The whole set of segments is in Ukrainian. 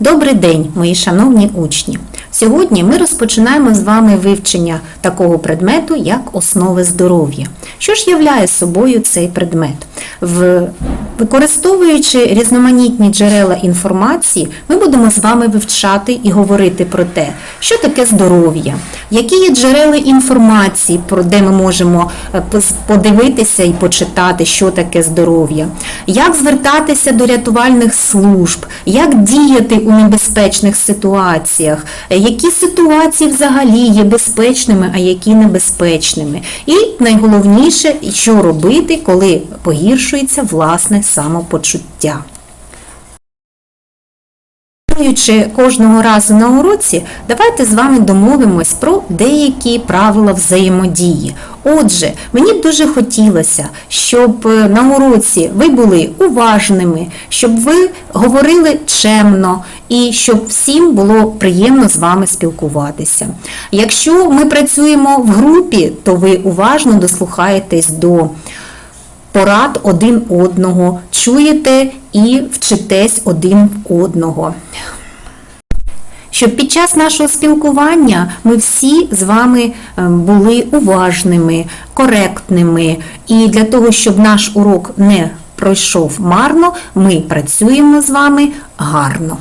Добрий день, мої шановні учні! Сьогодні ми розпочинаємо з вами вивчення такого предмету, як основи здоров'я. Що ж являє собою цей предмет? В... Використовуючи різноманітні джерела інформації, ми будемо з вами вивчати і говорити про те, що таке здоров'я, які є джерела інформації, про де ми можемо е, подивитися і почитати, що таке здоров'я, як звертатися до рятувальних служб, як діяти у небезпечних ситуаціях, які ситуації взагалі є безпечними, а які небезпечними. І найголовніше, що робити, коли погіршується власне самопочуття. Тренуючи кожного разу на уроці, давайте з вами домовимось про деякі правила взаємодії. Отже, мені б дуже хотілося, щоб е, на уроці ви були уважними, щоб ви говорили чемно і щоб всім було приємно з вами спілкуватися. Якщо ми працюємо в групі, то ви уважно дослухаєтесь до порад один одного, чуєте і вчитесь один одного. Щоб під час нашого спілкування ми всі з вами е, були уважними, коректними, і для того, щоб наш урок не пройшов марно, ми працюємо з вами гарно.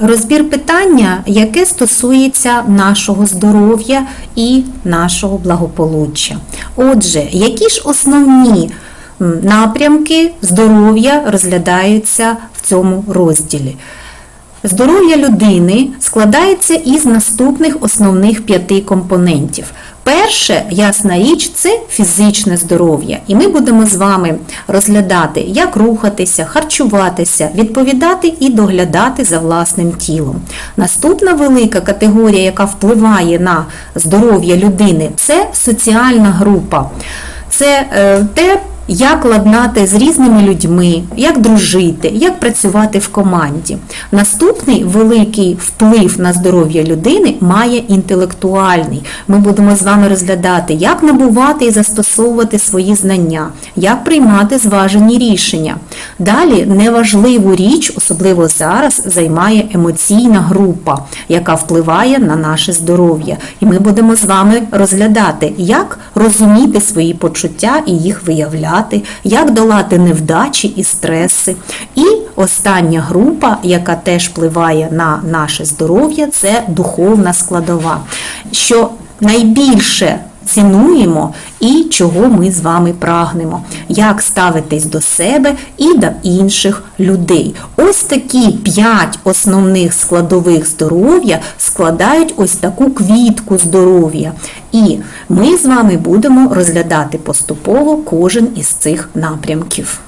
Розбір питання, яке стосується нашого здоров'я і нашого благополуччя. Отже, які ж основні напрямки здоров'я розглядаються в цьому розділі? Здоров'я людини складається із наступних основних п'яти компонентів. Перше, ясна річ, це фізичне здоров'я. І ми будемо з вами розглядати, як рухатися, харчуватися, відповідати і доглядати за власним тілом. Наступна велика категорія, яка впливає на здоров'я людини, це соціальна група. Це е, те, як ладнати з різними людьми, як дружити, як працювати в команді. Наступний великий вплив на здоров'я людини має інтелектуальний. Ми будемо з вами розглядати, як набувати і застосовувати свої знання, як приймати зважені рішення. Далі неважливу річ, особливо зараз, займає емоційна група, яка впливає на наше здоров'я. І ми будемо з вами розглядати, як розуміти свої почуття і їх виявляти як долати невдачі і стреси. І остання група, яка теж впливає на наше здоров'я, це духовна складова, що найбільше цінуємо і чого ми з вами прагнемо, як ставитись до себе і до інших людей. Ось такі п'ять основних складових здоров'я складають ось таку квітку здоров'я. І ми з вами будемо розглядати поступово кожен із цих напрямків.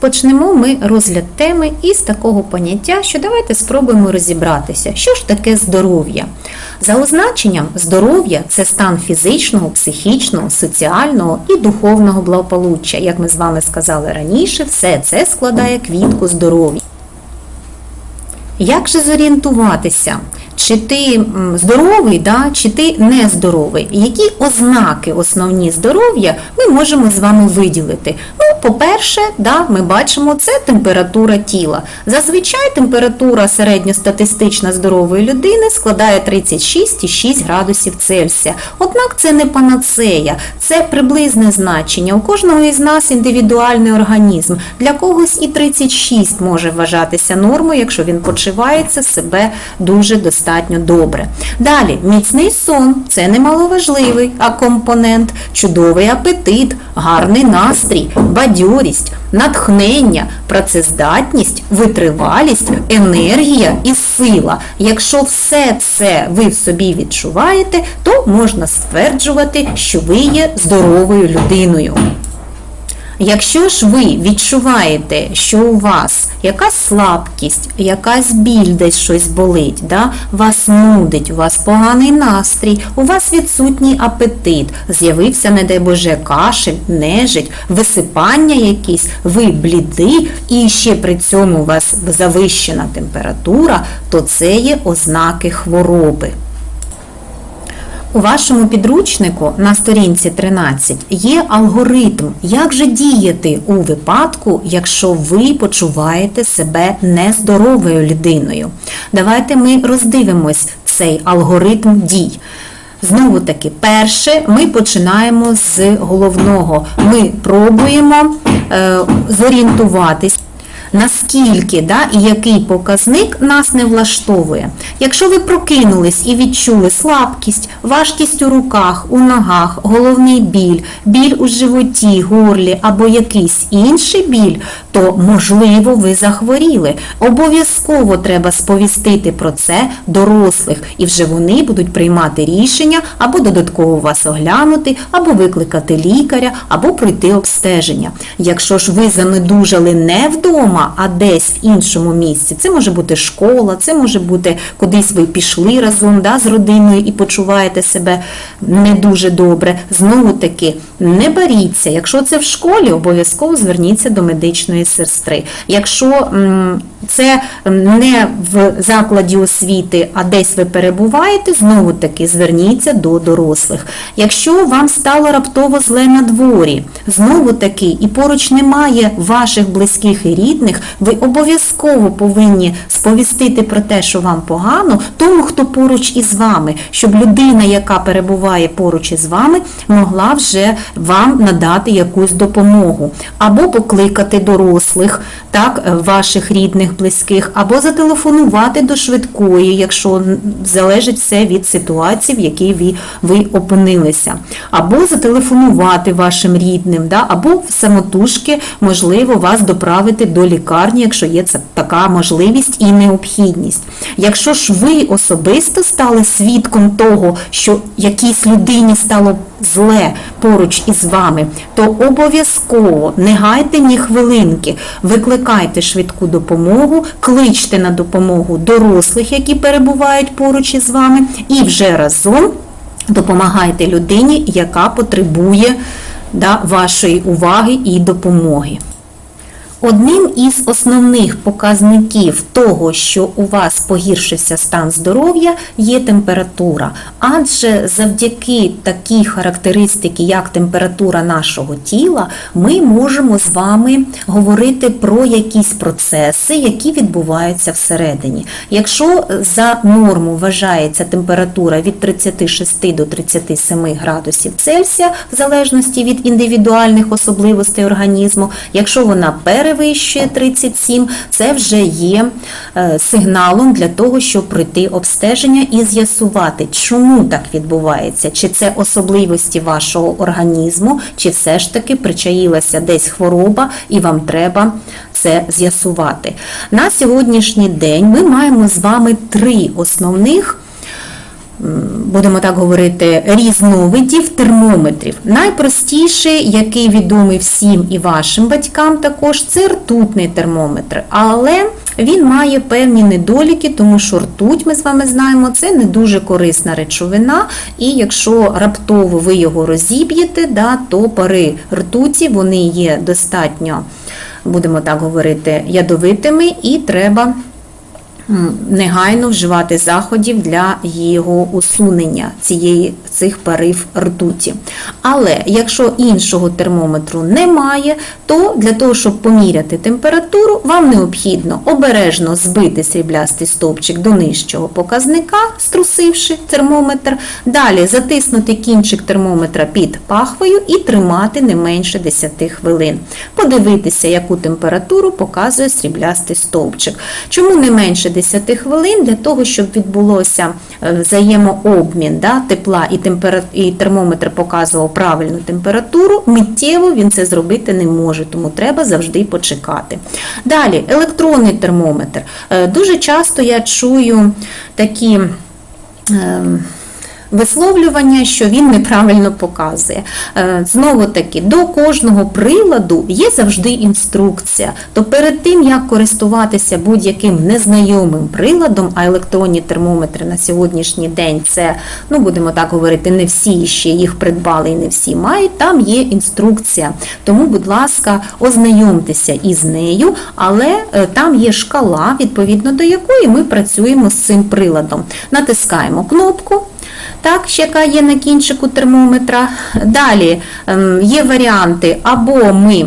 Почнемо ми розгляд теми із такого поняття, що давайте спробуємо розібратися, що ж таке здоров'я. За означенням, здоров'я це стан фізичного, психічного, соціального і духовного благополуччя. Як ми з вами сказали раніше, все це складає квітку здоров'я. Як же зорієнтуватися? Чи ти здоровий, да, чи ти нездоровий? Які ознаки основні здоров'я ми можемо з вами виділити? Ну, по-перше, да, ми бачимо, це температура тіла. Зазвичай температура середньостатистична здорової людини складає 36,6 градусів Цельсія. Однак це не панацея, це приблизне значення. У кожного із нас індивідуальний організм. Для когось і 36 може вважатися нормою, якщо він почувається себе дуже достатньо добре. Далі, міцний сон це немаловажливий а компонент, чудовий апетит, гарний настрій, бадьорість, натхнення, працездатність, витривалість, енергія і сила. Якщо все це ви в собі відчуваєте, то можна стверджувати, що ви є здоровою людиною. Якщо ж ви відчуваєте, що у вас якась слабкість, якась біль десь щось болить, да? вас нудить, у вас поганий настрій, у вас відсутній апетит, з'явився, не дай Боже, кашель, нежить, висипання якісь, ви блідий і ще при цьому у вас завищена температура, то це є ознаки хвороби. У вашому підручнику на сторінці 13 є алгоритм, як же діяти у випадку, якщо ви почуваєте себе нездоровою людиною. Давайте ми роздивимось цей алгоритм дій. Знову таки, перше, ми починаємо з головного. Ми пробуємо е, зорієнтуватись. Наскільки да, і який показник нас не влаштовує. Якщо ви прокинулись і відчули слабкість, важкість у руках, у ногах, головний біль, біль у животі, горлі або якийсь інший біль, то можливо ви захворіли. Обов'язково треба сповістити про це дорослих, і вже вони будуть приймати рішення або додатково вас оглянути, або викликати лікаря, або пройти обстеження. Якщо ж ви занедужали не вдома, а десь в іншому місці. Це може бути школа, це може бути кудись ви пішли разом да, з родиною і почуваєте себе не дуже добре. Знову таки, не боріться. Якщо це в школі, обов'язково зверніться до медичної сестри. Якщо це не в закладі освіти, а десь ви перебуваєте, знову таки зверніться до дорослих. Якщо вам стало раптово зле на дворі, знову таки, і поруч немає ваших близьких і рідних, ви обов'язково повинні сповістити про те, що вам погано, тому, хто поруч із вами, щоб людина, яка перебуває поруч із вами, могла вже вам надати якусь допомогу, або покликати дорослих, так, ваших рідних, близьких, або зателефонувати до швидкої, якщо залежить все від ситуації, в якій ви, ви опинилися, або зателефонувати вашим рідним, да, або самотужки, можливо, вас доправити до лікарні, якщо є це така можливість і необхідність. Якщо ж ви особисто стали свідком того, що якійсь людині стало зле поруч із вами, то обов'язково не гайте ні хвилинки, викликайте швидку допомогу, кличте на допомогу дорослих, які перебувають поруч із вами, і вже разом допомагайте людині, яка потребує да, вашої уваги і допомоги. Одним із основних показників того, що у вас погіршився стан здоров'я, є температура. Адже завдяки такій характеристики, як температура нашого тіла, ми можемо з вами говорити про якісь процеси, які відбуваються всередині. Якщо за норму вважається температура від 36 до 37 градусів Цельсія, в залежності від індивідуальних особливостей організму, якщо вона пере перевищує 37, це вже є е, сигналом для того, щоб пройти обстеження і з'ясувати, чому так відбувається, чи це особливості вашого організму, чи все ж таки причаїлася десь хвороба, і вам треба це з'ясувати. На сьогоднішній день ми маємо з вами три основних будемо так говорити, різновидів термометрів. Найпростіший, який відомий всім і вашим батькам, також це ртутний термометр. Але він має певні недоліки, тому що ртуть, ми з вами знаємо, це не дуже корисна речовина, і якщо раптово ви його розіб'єте, да, то пари ртуті вони є достатньо, будемо так говорити, ядовитими, і треба негайно вживати заходів для його усунення цієї цих парив ртуті. Але якщо іншого термометру немає, то для того, щоб поміряти температуру, вам необхідно обережно збити сріблястий стовпчик до нижчого показника, струсивши термометр, далі затиснути кінчик термометра під пахвою і тримати не менше 10 хвилин. Подивитися, яку температуру показує сріблястий стовпчик. Чому не менше 10 хвилин? Для того, щоб відбулося е, взаємообмін да, тепла і температури, і термометр показував правильну температуру, миттєво він це зробити не може, тому треба завжди почекати. Далі, електронний термометр. Е, дуже часто я чую такі. Висловлювання, що він неправильно показує. Е, знову таки, до кожного приладу є завжди інструкція. То перед тим, як користуватися будь-яким незнайомим приладом, а електронні термометри на сьогоднішній день це, ну будемо так говорити, не всі ще їх придбали і не всі мають, там є інструкція. Тому, будь ласка, ознайомтеся із нею, але е, там є шкала, відповідно до якої ми працюємо з цим приладом. Натискаємо кнопку. Так, яка є на кінчику термометра. Далі ем, є варіанти, або ми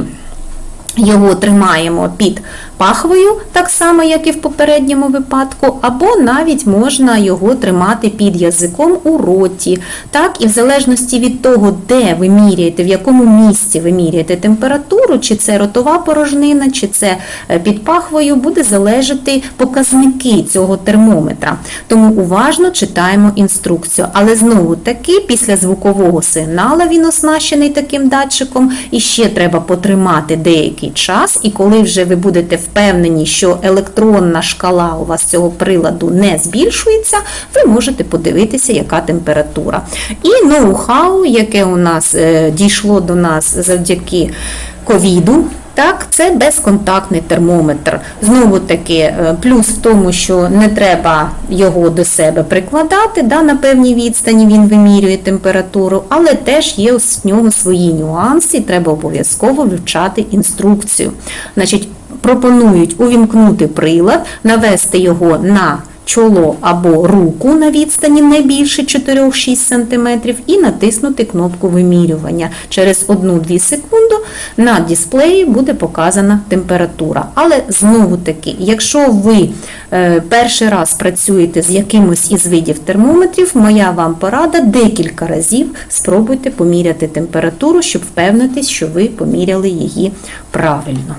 його тримаємо під пахвою, так само, як і в попередньому випадку, або навіть можна його тримати під язиком у роті. Так, і в залежності від того, де ви міряєте, в якому місці ви міряєте температуру, чи це ротова порожнина, чи це е, під пахвою, буде залежати показники цього термометра. Тому уважно читаємо інструкцію. Але знову таки, після звукового сигналу він оснащений таким датчиком, і ще треба потримати деякий час, і коли вже ви будете впевнені, що електронна шкала у вас цього приладу не збільшується, ви можете подивитися, яка температура. І ноу-хау, яке у нас е, дійшло до нас завдяки ковіду. Так, це безконтактний термометр. Знову таки, е, плюс в тому, що не треба його до себе прикладати, да, на певній відстані він вимірює температуру, але теж є в нього свої нюанси, треба обов'язково вивчати інструкцію. Значить, пропонують увімкнути прилад, навести його на чоло або руку на відстані не більше 4-6 см і натиснути кнопку вимірювання. Через 1-2 секунди на дисплеї буде показана температура. Але знову таки, якщо ви е, перший раз працюєте з якимось із видів термометрів, моя вам порада декілька разів спробуйте поміряти температуру, щоб впевнитись, що ви поміряли її правильно.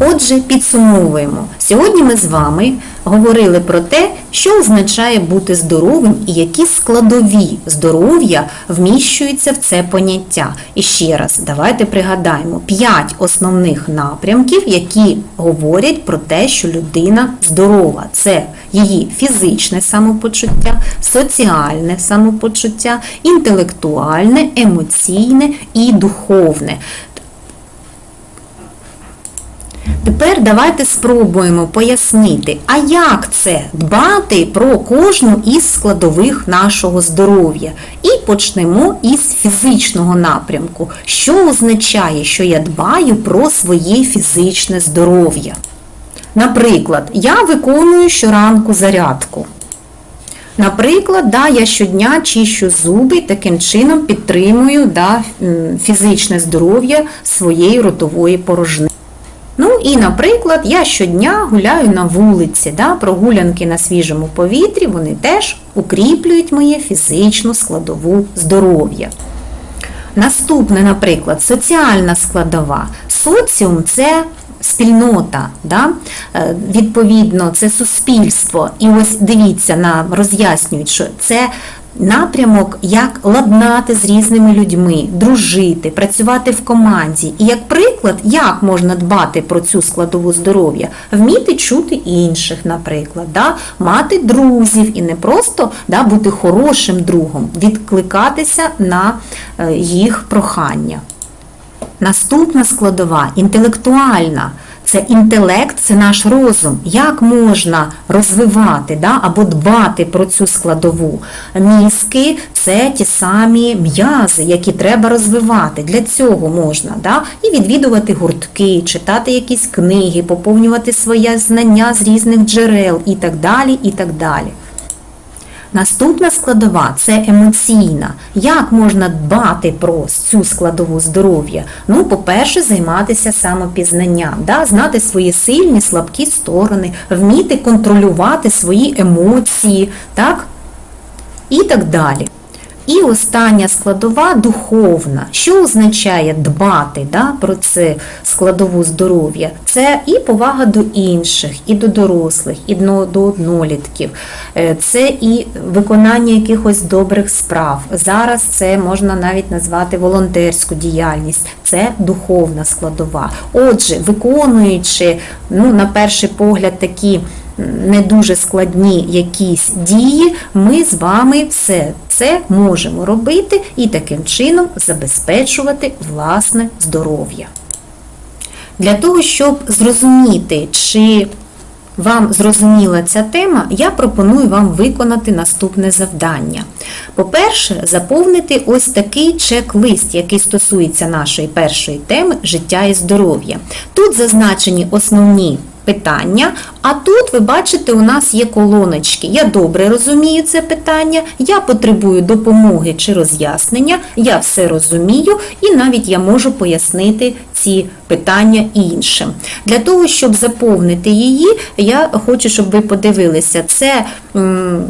Отже, підсумовуємо. Сьогодні ми з вами говорили про те, що означає бути здоровим і які складові здоров'я вміщуються в це поняття. І ще раз, давайте пригадаємо п'ять основних напрямків, які говорять про те, що людина здорова. Це її фізичне самопочуття, соціальне самопочуття, інтелектуальне, емоційне і духовне. Тепер давайте спробуємо пояснити, а як це дбати про кожну із складових нашого здоров'я. І почнемо із фізичного напрямку, що означає, що я дбаю про своє фізичне здоров'я. Наприклад, я виконую щоранку зарядку. Наприклад, да, я щодня чищу зуби і таким чином підтримую да, фізичне здоров'я своєї ротової порожнини. Ну і, наприклад, я щодня гуляю на вулиці, да, прогулянки на свіжому повітрі, вони теж укріплюють моє фізичну складову здоров'я. Наступне, наприклад, соціальна складова. Соціум це спільнота, да? Е, відповідно, це суспільство. І ось дивіться, нам роз'яснюють, що це напрямок, як ладнати з різними людьми, дружити, працювати в команді. І як приклад, як можна дбати про цю складову здоров'я, вміти чути інших, наприклад, да? мати друзів і не просто да, бути хорошим другом, відкликатися на е, їх прохання. Наступна складова інтелектуальна. Це інтелект, це наш розум. Як можна розвивати да, або дбати про цю складову? Мізки це ті самі м'язи, які треба розвивати. Для цього можна да, і відвідувати гуртки, читати якісь книги, поповнювати своє знання з різних джерел і так далі. і так далі. Наступна складова це емоційна. Як можна дбати про цю складову здоров'я? Ну, по-перше, займатися самопізнанням, да? знати свої сильні, слабкі сторони, вміти контролювати свої емоції, так? І так далі. І остання складова духовна. Що означає дбати да, про це складову здоров'я? Це і повага до інших, і до дорослих, і до однолітків, е, це і виконання якихось добрих справ. Зараз це можна навіть назвати волонтерську діяльність, це духовна складова. Отже, виконуючи, ну, на перший погляд, такі не дуже складні якісь дії, ми з вами все це можемо робити і таким чином забезпечувати власне здоров'я. Для того, щоб зрозуміти, чи вам зрозуміла ця тема, я пропоную вам виконати наступне завдання. По-перше, заповнити ось такий чек-лист, який стосується нашої першої теми життя і здоров'я. Тут зазначені основні питання, А тут ви бачите, у нас є колоночки. Я добре розумію це питання, я потребую допомоги чи роз'яснення, я все розумію, і навіть я можу пояснити ці питання іншим. Для того, щоб заповнити її, я хочу, щоб ви подивилися, це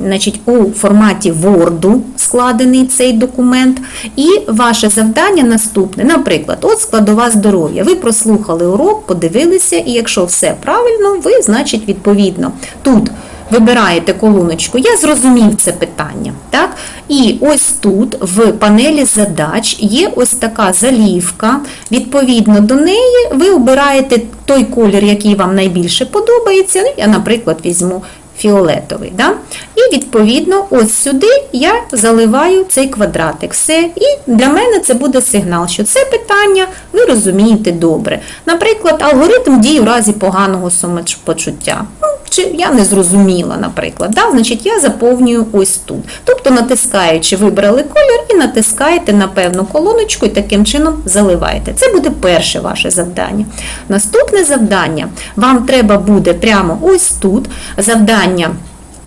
значить, у форматі Word складений цей документ. І ваше завдання наступне. Наприклад, от складова здоров'я. Ви прослухали урок, подивилися, і якщо все правильно, ви, значить, відповідно тут. Вибираєте колоночку, я зрозумів це питання. Так? І ось тут в панелі задач є ось така залівка. Відповідно до неї ви обираєте той колір, який вам найбільше подобається. Ну, Я, наприклад, візьму фіолетовий. Да? І відповідно ось сюди я заливаю цей квадратик. Все. І для мене це буде сигнал, що це питання ви розумієте добре. Наприклад, алгоритм дій у разі поганого самопочуття. Чи я не зрозуміла, наприклад. Да? Значить, я заповнюю ось тут. Тобто, натискаючи, вибрали колір і натискаєте на певну колоночку і таким чином заливаєте. Це буде перше ваше завдання. Наступне завдання вам треба буде прямо ось тут завдання.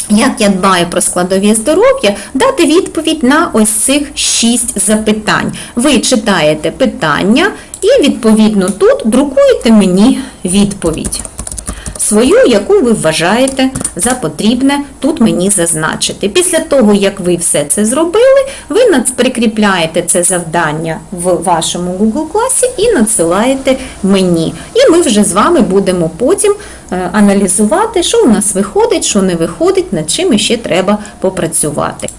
Як я дбаю про складові здоров'я, дати відповідь на ось цих шість запитань. Ви читаєте питання і, відповідно, тут друкуєте мені відповідь свою, яку ви вважаєте за потрібне тут мені зазначити. Після того, як ви все це зробили, ви прикріпляєте це завдання в вашому Google класі і надсилаєте мені. І ми вже з вами будемо потім е, аналізувати, що у нас виходить, що не виходить, над чим ще треба попрацювати.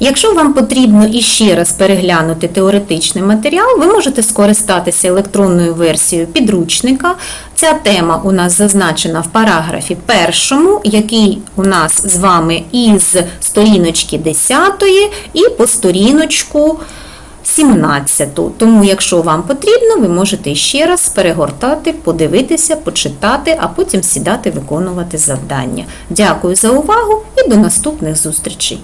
Якщо вам потрібно іще раз переглянути теоретичний матеріал, ви можете скористатися електронною версією підручника. Ця тема у нас зазначена в параграфі першому, який у нас з вами із сторіночки 10 і по сторіночку 17. Тому, якщо вам потрібно, ви можете ще раз перегортати, подивитися, почитати, а потім сідати виконувати завдання. Дякую за увагу і до наступних зустрічей!